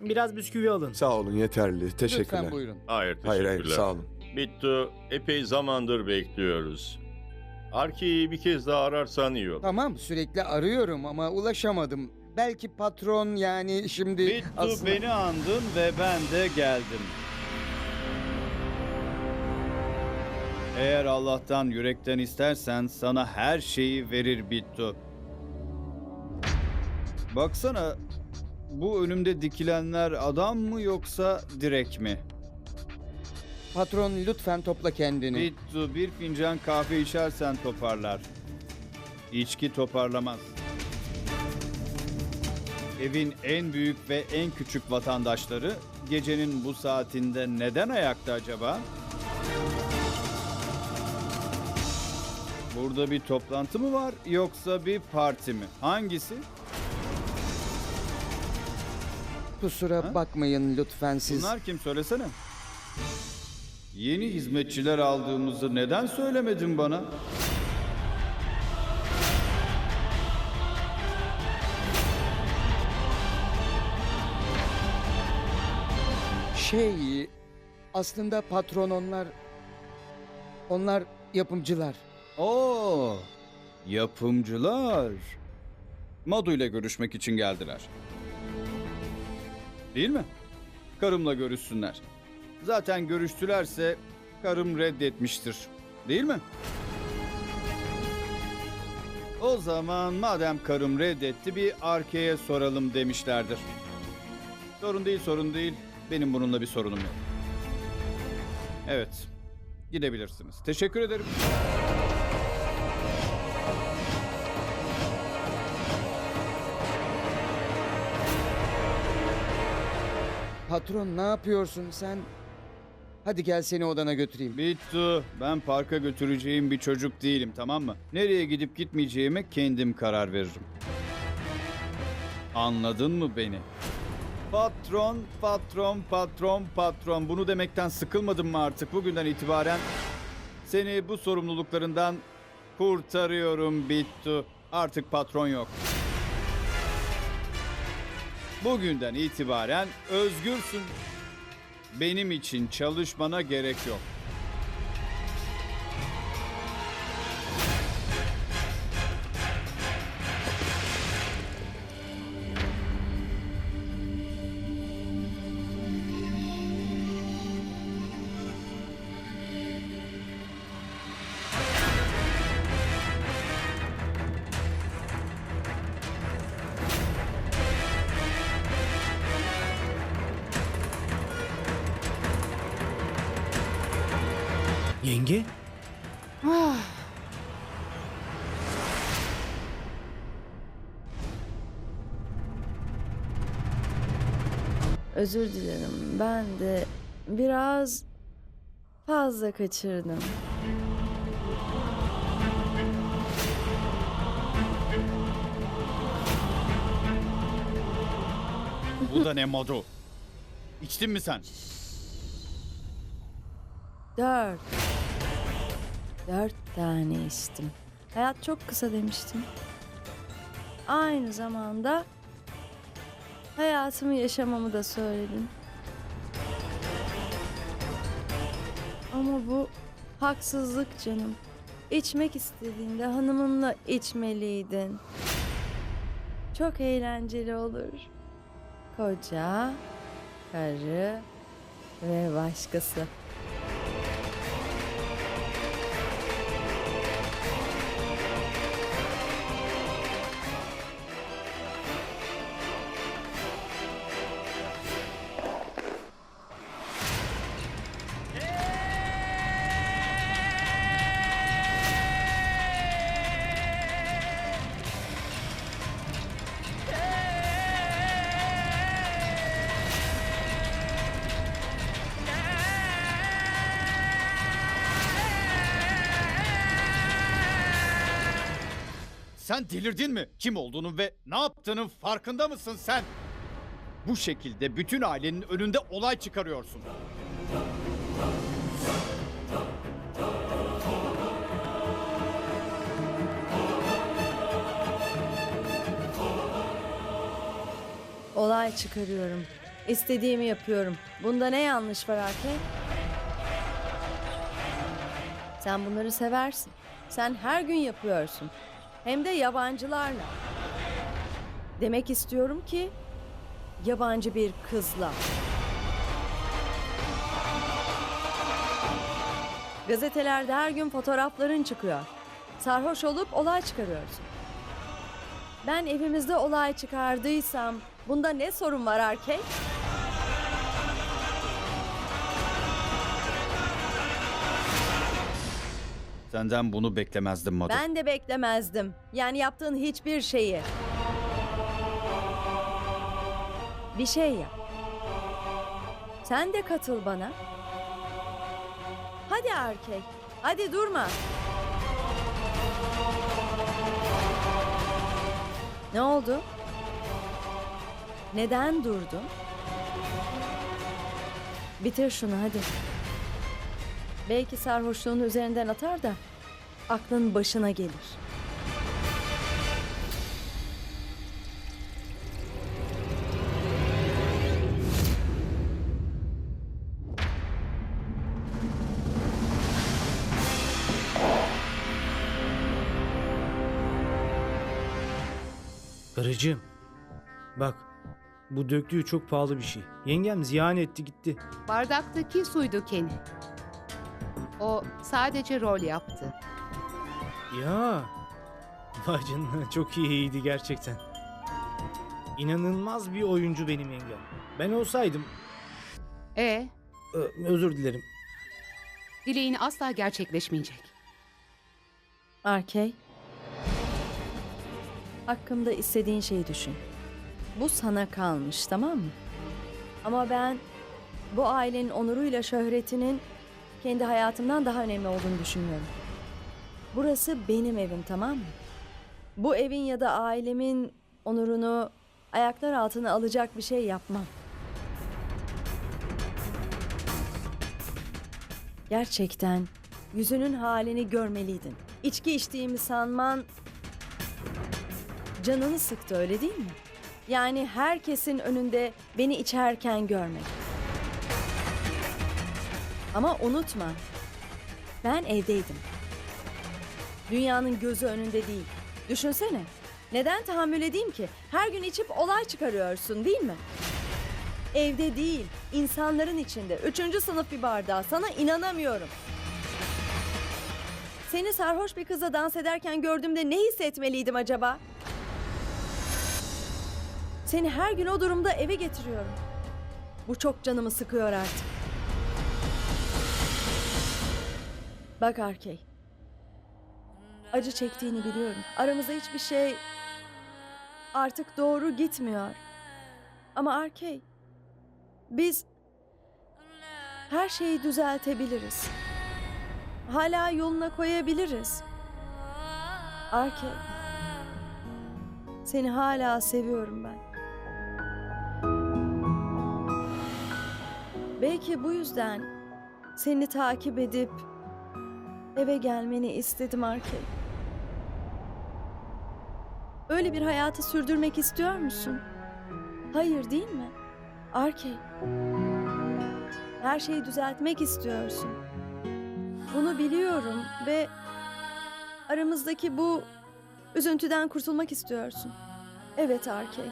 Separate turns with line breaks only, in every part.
Biraz bisküvi alın.
Sağ olun yeterli. Teşekkürler.
Lütfen buyurun.
Hayır teşekkürler.
Hayır hayır sağ olun.
Bittu epey zamandır bekliyoruz. Arki'yi bir kez daha ararsan iyi olur.
Tamam sürekli arıyorum ama ulaşamadım. Belki patron yani şimdi
Bittu
aslında-
beni andın ve ben de geldim. Eğer Allah'tan yürekten istersen sana her şeyi verir Bittu. Baksana bu önümde dikilenler adam mı yoksa direk mi?
Patron lütfen topla kendini.
Bittu bir fincan kahve içersen toparlar. İçki toparlamaz. Evin en büyük ve en küçük vatandaşları gecenin bu saatinde neden ayakta acaba? Burada bir toplantı mı var yoksa bir parti mi? Hangisi?
Kusura
Ha?
bakmayın lütfen siz.
Bunlar kim söylesene. Yeni hizmetçiler aldığımızı neden söylemedin bana?
Şey aslında patron onlar onlar yapımcılar.
Oo, yapımcılar. Madu ile görüşmek için geldiler. Değil mi? Karımla görüşsünler. Zaten görüştülerse karım reddetmiştir. Değil mi? O zaman madem karım reddetti bir arkeye soralım demişlerdir. Sorun değil sorun değil. Benim bununla bir sorunum yok. Evet. Gidebilirsiniz. Teşekkür ederim.
Patron ne yapıyorsun sen? Hadi gel seni odana götüreyim.
Bittu. Ben parka götüreceğim bir çocuk değilim tamam mı? Nereye gidip gitmeyeceğime kendim karar veririm. Anladın mı beni? Patron, patron, patron, patron. Bunu demekten sıkılmadın mı artık? Bugünden itibaren seni bu sorumluluklarından kurtarıyorum Bittu. Artık patron yok. Bugünden itibaren özgürsün. Benim için çalışmana gerek yok.
Yenge?
Özür dilerim. Ben de biraz fazla kaçırdım.
Bu da ne modu? İçtin mi sen?
Dört. Dört tane içtim. Hayat çok kısa demiştim. Aynı zamanda hayatımı yaşamamı da söyledin. Ama bu haksızlık canım. İçmek istediğinde hanımınla içmeliydin. Çok eğlenceli olur. Koca, karı ve başkası.
Sen delirdin mi? Kim olduğunun ve ne yaptığının farkında mısın sen? Bu şekilde bütün ailenin önünde olay çıkarıyorsun.
Olay çıkarıyorum. İstediğimi yapıyorum. Bunda ne yanlış var Arke? Sen bunları seversin. Sen her gün yapıyorsun. Hem de yabancılarla. Demek istiyorum ki yabancı bir kızla. Gazetelerde her gün fotoğrafların çıkıyor. Sarhoş olup olay çıkarıyorsun. Ben evimizde olay çıkardıysam bunda ne sorun var Arke?
Senden bunu beklemezdim Madu.
Ben de beklemezdim. Yani yaptığın hiçbir şeyi. Bir şey yap. Sen de katıl bana. Hadi erkek. Hadi durma. Ne oldu? Neden durdun? Bitir şunu hadi. Belki sarhoşluğunu üzerinden atar da aklın başına gelir.
Karıcığım. Bak. Bu döktüğü çok pahalı bir şey. Yengem ziyan etti gitti.
Bardaktaki suydu Kenny. O sadece rol yaptı.
Ya. Vay canına çok iyiydi gerçekten. İnanılmaz bir oyuncu benim yengem. Ben olsaydım...
E,
Ö, özür dilerim.
dileğin asla gerçekleşmeyecek.
Arkey. Hakkımda istediğin şeyi düşün. Bu sana kalmış tamam mı? Ama ben bu ailenin onuruyla şöhretinin kendi hayatımdan daha önemli olduğunu düşünüyorum. Burası benim evim tamam mı? Bu evin ya da ailemin onurunu ayaklar altına alacak bir şey yapmam. Gerçekten yüzünün halini görmeliydin. İçki içtiğimi sanman canını sıktı öyle değil mi? Yani herkesin önünde beni içerken görmek. Ama unutma. Ben evdeydim. Dünyanın gözü önünde değil. Düşünsene. Neden tahammül edeyim ki? Her gün içip olay çıkarıyorsun değil mi? Evde değil, insanların içinde. Üçüncü sınıf bir bardağı. Sana inanamıyorum. Seni sarhoş bir kızla dans ederken gördüğümde ne hissetmeliydim acaba? Seni her gün o durumda eve getiriyorum. Bu çok canımı sıkıyor artık. Bak Arkey. Acı çektiğini biliyorum. Aramızda hiçbir şey artık doğru gitmiyor. Ama Arkey, biz her şeyi düzeltebiliriz. Hala yoluna koyabiliriz. Arkey, seni hala seviyorum ben. Belki bu yüzden seni takip edip eve gelmeni istedim Arkey. Öyle bir hayatı sürdürmek istiyor musun? Hayır değil mi? Arkey. Her şeyi düzeltmek istiyorsun. Bunu biliyorum ve aramızdaki bu üzüntüden kurtulmak istiyorsun. Evet Arkey.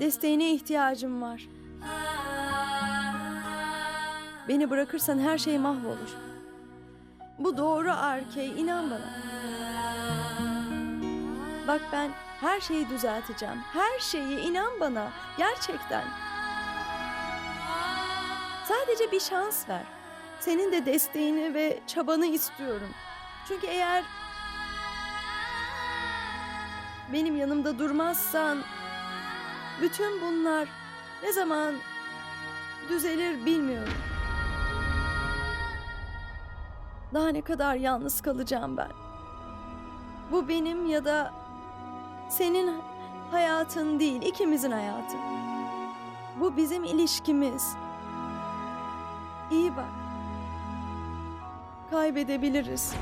Desteğine ihtiyacım var. Beni bırakırsan her şey mahvolur. Bu doğru Arkey, inan bana. Bak ben her şeyi düzelteceğim. Her şeyi inan bana. Gerçekten. Sadece bir şans ver. Senin de desteğini ve çabanı istiyorum. Çünkü eğer benim yanımda durmazsan bütün bunlar ne zaman düzelir bilmiyorum. Daha ne kadar yalnız kalacağım ben? Bu benim ya da senin hayatın değil, ikimizin hayatı. Bu bizim ilişkimiz. İyi bak. Kaybedebiliriz.